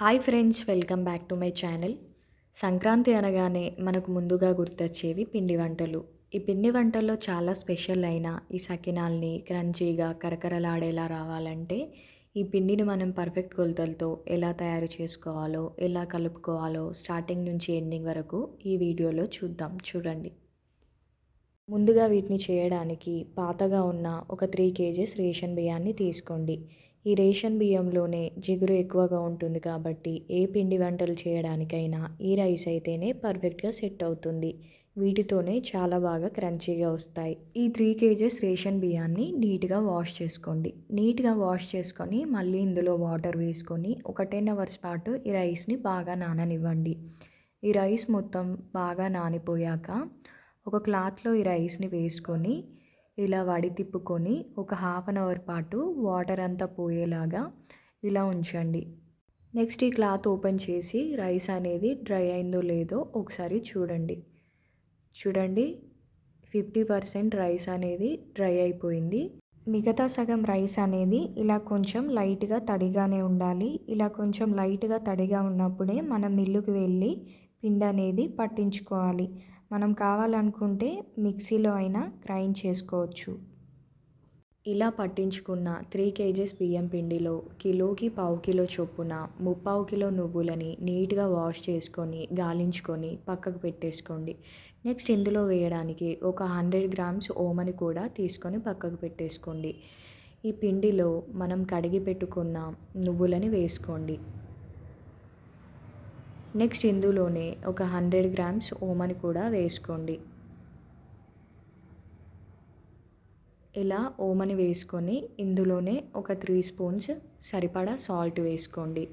Hi friends welcome back to my channel. Sankranti అనగానే మనకు ముందుగా గుర్తొచ్చేవి పిండి వంటలు. ఈ పిండి వంటల్లో చాలా స్పెషల్ అయిన ఈ సకినాల్ని క్రంచీగా కరకరలాడేలా రావాలంటే ఈ పిండిని మనం పర్ఫెక్ట్ కొలతలతో ఎలా తయారు చేసుకోవాలో ఎలా కలుపుకోవాలో స్టార్టింగ్ నుంచి ఎండింగ్ వరకు ఈ వీడియోలో చూద్దాం. చూడండి. ముందుగా వీటిని చేయడానికి పాతగా ఉన్న ఒక త్రీ కేజీస్ రేషన్ బియ్యాన్ని తీసుకోండి. ఈ రేషన్ బియ్యంలోనే జిగురు ఎక్కువగా ఉంటుంది కాబట్టి ఏ పిండి వంటలు చేయడానికైనా ఈ రైస్ అయితేనే పర్ఫెక్ట్గా సెట్ అవుతుంది. వీటితోనే చాలా బాగా క్రంచీగా వస్తాయి. ఈ త్రీ కేజెస్ రేషన్ బియ్యాన్ని నీట్గా వాష్ చేసుకోండి. నీట్గా వాష్ చేసుకొని మళ్ళీ ఇందులో వాటర్ వేసుకొని ఒక టెన్ అవర్స్ పాటు ఈ రైస్ని బాగా నాననివ్వండి. ఈ రైస్ మొత్తం బాగా నానిపోయాక ఒక క్లాత్లో ఈ రైస్ని వేసుకొని ఇలా వడి తిప్పుకొని ఒక హాఫ్ అన్ అవర్ పాటు వాటర్ అంతా పోయేలాగా ఇలా ఉంచండి. నెక్స్ట్ ఈ క్లాత్ ఓపెన్ చేసి రైస్ అనేది డ్రై అయిందో లేదో ఒకసారి చూడండి. చూడండి ఫిఫ్టీ పర్సెంట్ రైస్ అనేది డ్రై అయిపోయింది. మిగతా సగం రైస్ అనేది ఇలా కొంచెం లైట్గా తడిగానే ఉండాలి. ఇలా కొంచెం లైట్గా తడిగా ఉన్నప్పుడే మనం మిల్లుకి వెళ్ళి పిండి అనేది పట్టించుకోవాలి. మనం కావాలనుకుంటే మిక్సీలో అయినా గ్రైండ్ చేసుకోవచ్చు. ఇలా పట్టించుకున్న త్రీ కేజీస్ బియ్యం పిండిలో కిలోకి పావు కిలో చొప్పున ముప్పావు కిలో నువ్వులని నీట్గా వాష్ చేసుకొని గాలించుకొని పక్కకు పెట్టేసుకోండి. నెక్స్ట్ ఇందులో వేయడానికి ఒక హండ్రెడ్ గ్రామ్స్ ఓమని కూడా తీసుకొని పక్కకు పెట్టేసుకోండి. ఈ పిండిలో మనం కడిగి పెట్టుకున్న నువ్వులని వేసుకోండి. నెక్స్ట్ ఇందులోనే ఒక హండ్రెడ్ గ్రామ్స్ ఓమని కూడా వేసుకోండి. ఇలా ఓమని వేసుకొని ఇందులోనే ఒక త్రీ స్పూన్స్ సరిపడా సాల్ట్ వేసుకోండి.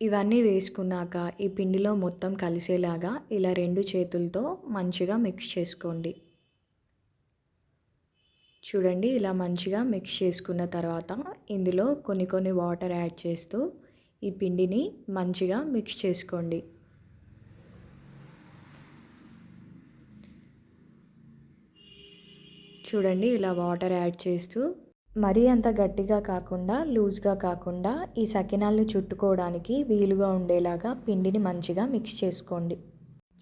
ఇవన్నీ వేసుకున్నాక ఈ పిండిలో మొత్తం కలిసేలాగా ఇలా రెండు చేతులతో మంచిగా మిక్స్ చేసుకోండి. చూడండి ఇలా మంచిగా మిక్స్ చేసుకున్న తర్వాత ఇందులో కొన్ని కొన్ని వాటర్ యాడ్ చేస్తూ ఈ పిండిని మంచిగా మిక్స్ చేసుకోండి. చూడండి ఇలా వాటర్ యాడ్ చేస్తూ మరీ అంత గట్టిగా కాకుండా లూజ్గా కాకుండా ఈ సకినాల్ని చుట్టుకోవడానికి వీలుగా ఉండేలాగా పిండిని మంచిగా మిక్స్ చేసుకోండి.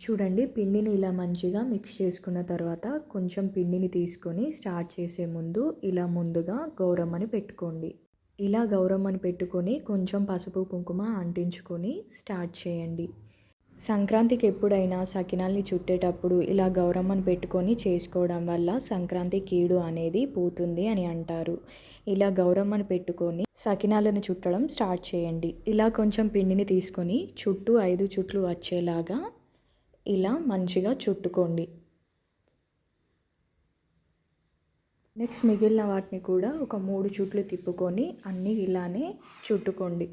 చూడండి పిండిని ఇలా మంచిగా మిక్స్ చేసుకున్న తర్వాత కొంచెం పిండిని తీసుకొని స్టార్ట్ చేసే ముందు ఇలా ముందుగా గౌరమ్మని పెట్టుకోండి. ఇలా గౌరమ్మని పెట్టుకొని కొంచెం పసుపు కుంకుమ అంటించుకొని స్టార్ట్ చేయండి. సంక్రాంతికి ఎప్పుడైనా సకినాల్ని చుట్టేటప్పుడు ఇలా గౌరమ్మను పెట్టుకొని చేసుకోవడం వల్ల సంక్రాంతి కీడు అనేది పోతుంది అని అంటారు. ఇలా గౌరమ్మను పెట్టుకొని సకినాలను చుట్టడం స్టార్ట్ చేయండి. ఇలా కొంచెం పిండిని తీసుకొని చుట్టూ ఐదు చుట్లు వచ్చేలాగా ఇలా మంచిగా చుట్టుకోండి. నెక్స్ట్ మిగిలిన వాటిని కూడా ఒక మూడు చుట్లు తిప్పుకొని అన్నీ ఇలానే చుట్టుకోండి.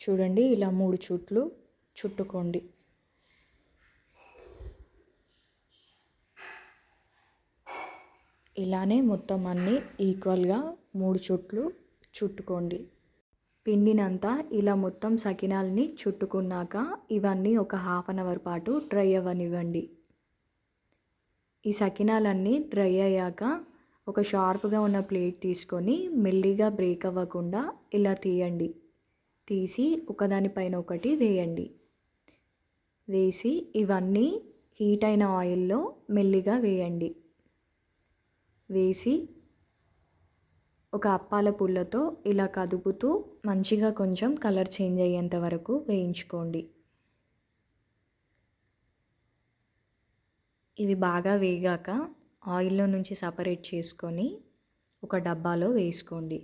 చూడండి ఇలా మూడు చుట్లు చుట్టుకోండి. ఇలానే మొత్తం అన్నీ ఈక్వల్గా మూడు చుట్లు చుట్టుకోండి. పిండినంతా ఇలా మొత్తం సకినాల్ని చుట్టుకున్నాక ఇవన్నీ ఒక హాఫ్ అన్ అవర్ పాటు డ్రై అవ్వనివ్వండి. ఈ సకినాలన్నీ డ్రై అయ్యాక ఒక షార్ప్గా ఉన్న ప్లేట్ తీసుకొని మెల్లిగా బ్రేక్ అవ్వకుండా ఇలా తీయండి. తీసి ఒకదానిపైన ఒకటి వేయండి. వేసి ఇవన్నీ హీట్ అయిన ఆయిల్లో మెల్లిగా వేయండి. వేసి ఒక అప్పాల పుల్లతో ఇలా కదుపుతూ మంచిగా కొంచెం కలర్ చేంజ్ అయ్యేంత వరకు వేయించుకోండి. ఇవి బాగా వేగాక ఆయిల్లో నుంచి సపరేట్ చేసుకొని ఒక డబ్బాలో వేసుకోండి.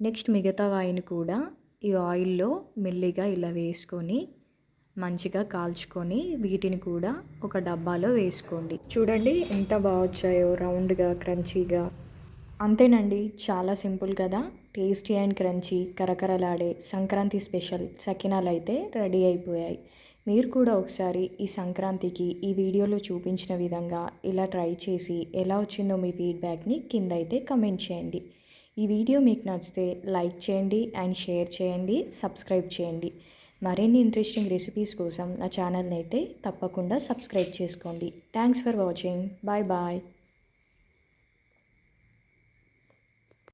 నెక్స్ట్ మిగతా వాయిని కూడా ఈ ఆయిల్లో మెల్లిగా ఇలా వేసుకొని మంచిగా కాల్చుకొని వీటిని కూడా ఒక డబ్బాలో వేసుకోండి. చూడండి ఎంత బాగా వచ్చాయో రౌండ్గా క్రంచీగా. అంతేనండి చాలా సింపుల్ కదా. టేస్టీ అండ్ క్రంచీ కరకరలాడే సంక్రాంతి స్పెషల్ సకినాలు అయితే రెడీ అయిపోయాయి. మీరు కూడా ఒకసారి ఈ సంక్రాంతికి ఈ వీడియోలో చూపించిన విధంగా ఇలా ట్రై చేసి ఎలా వచ్చిందో మీ ఫీడ్బ్యాక్ని కింద అయితే కమెంట్ చేయండి. ఈ వీడియో మీకు నచ్చితే లైక్ చేయండి అండ్ షేర్ చేయండి సబ్స్క్రైబ్ చేయండి. మరిన్ని ఇంట్రెస్టింగ్ రెసిపీస్ కోసం నా ఛానల్ని అయితే తప్పకుండా సబ్స్క్రైబ్ చేసుకోండి. Thanks for watching. Bye bye.